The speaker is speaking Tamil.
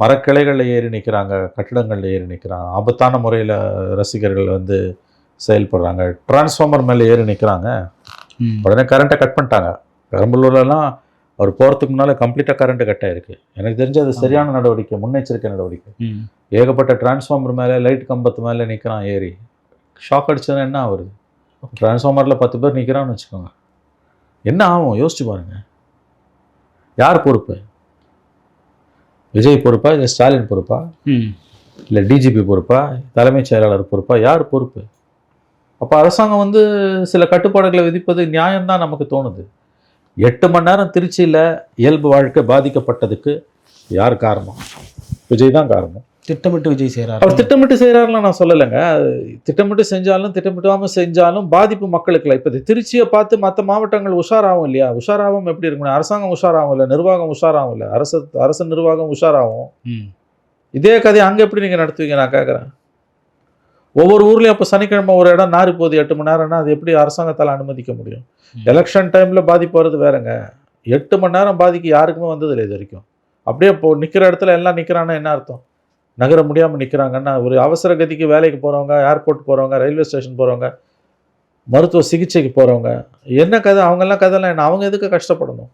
மரக்கிளைகளில் ஏறி நிற்கிறாங்க கட்டிடங்களில் ஏறி நிற்கிறாங்க ஆபத்தான முறையில் ரசிகர்கள் வந்து செயல்படுறாங்க. டிரான்ஸ்ஃபார்மர் மேலே ஏறி நிற்கிறாங்க. உடனே கரண்ட்டை கட் பண்ணிட்டாங்க. பெரம்பலூர்லலாம் அவர் போகிறதுக்கு முன்னால் கம்ப்ளீட்டாக கரண்ட் கட் ஆயிருக்கு. எனக்கு தெரிஞ்சு அது சரியான நடவடிக்கை முன்னெச்சரிக்கை நடவடிக்கை. ஏகப்பட்ட டிரான்ஸ்ஃபார்மர் மேலே லைட் கம்பத்து மேலே நிற்கிறான் ஏறி. ஷாக் அடிச்சதுன்னா என்ன ஆகுது டிரான்ஸ்ஃபார்மரில் பத்து பேர் நிற்கிறான்னு வச்சுக்கோங்க. என்ன ஆகும்? யோசிச்சு பாருங்க. யார் பொறுப்பு? விஜய் பொறுப்பா இல்லை ஸ்டாலின் பொறுப்பா? ம். இல்லை டிஜிபி பொறுப்பா? தலைமைச் செயலாளர் பொறுப்பா? யார் பொறுப்பு? அப்போ அரசாங்கம் வந்து சில கட்டுப்பாடுகளை விதிப்பது நியாயம்தான் நமக்கு தோணுது. எட்டு மணி நேரம் திருச்சியில் இயல்பு வாழ்க்கை பாதிக்கப்பட்டதுக்கு யார் காரணம்? விஜய் தான் காரணம். திட்டமிட்டு விஜய் செய்கிறார் அவர் திட்டமிட்டு செய்கிறாருலாம் நான் சொல்லலைங்க. திட்டமிட்டு செஞ்சாலும் திட்டமிட்டாமல் செஞ்சாலும் பாதிப்பு மக்களுக்கு இல்லை. இப்போ திருச்சியை பார்த்து மற்ற மாவட்டங்கள் உஷாராகும் இல்லையா? உஷாராகவும் எப்படி இருக்கணும் அரசாங்கம் உஷாராகும் இல்லை நிர்வாகம் உஷாராகும் இல்லை. அரசு அரசு நிர்வாகம் உஷாராகும். இதே கதையை அங்கே எப்படி நீங்கள் நடத்துவீங்க? நான் கேட்குறேன் ஒவ்வொரு ஊர்லேயும் அப்போ சனிக்கிழமை ஒரு இடம் நாரி போகுது எட்டு மணி நேரம்னா அது எப்படி அரசாங்கத்தால் அனுமதிக்க முடியும். எலெக்ஷன் டைமில் பாதிப்பு வருது வேறங்க. எட்டு மணி நேரம் பாதிக்கு யாருக்குமே வந்ததில்லை இது வரைக்கும். அப்படியே இப்போ நிற்கிற இடத்துல எல்லாம் நிற்கிறான்னா என்ன அர்த்தம்? நகர முடியாமல் நிற்கிறாங்கன்னா ஒரு அவசர கதிக்கு வேலைக்கு போகிறவங்க ஏர்போர்ட் போகிறவங்க ரயில்வே ஸ்டேஷன் போகிறவங்க மருத்துவ சிகிச்சைக்கு போகிறவங்க என்ன கதை? அவங்கெல்லாம் கதைலாம் என்ன? அவங்க எதுக்கு கஷ்டப்படணும்?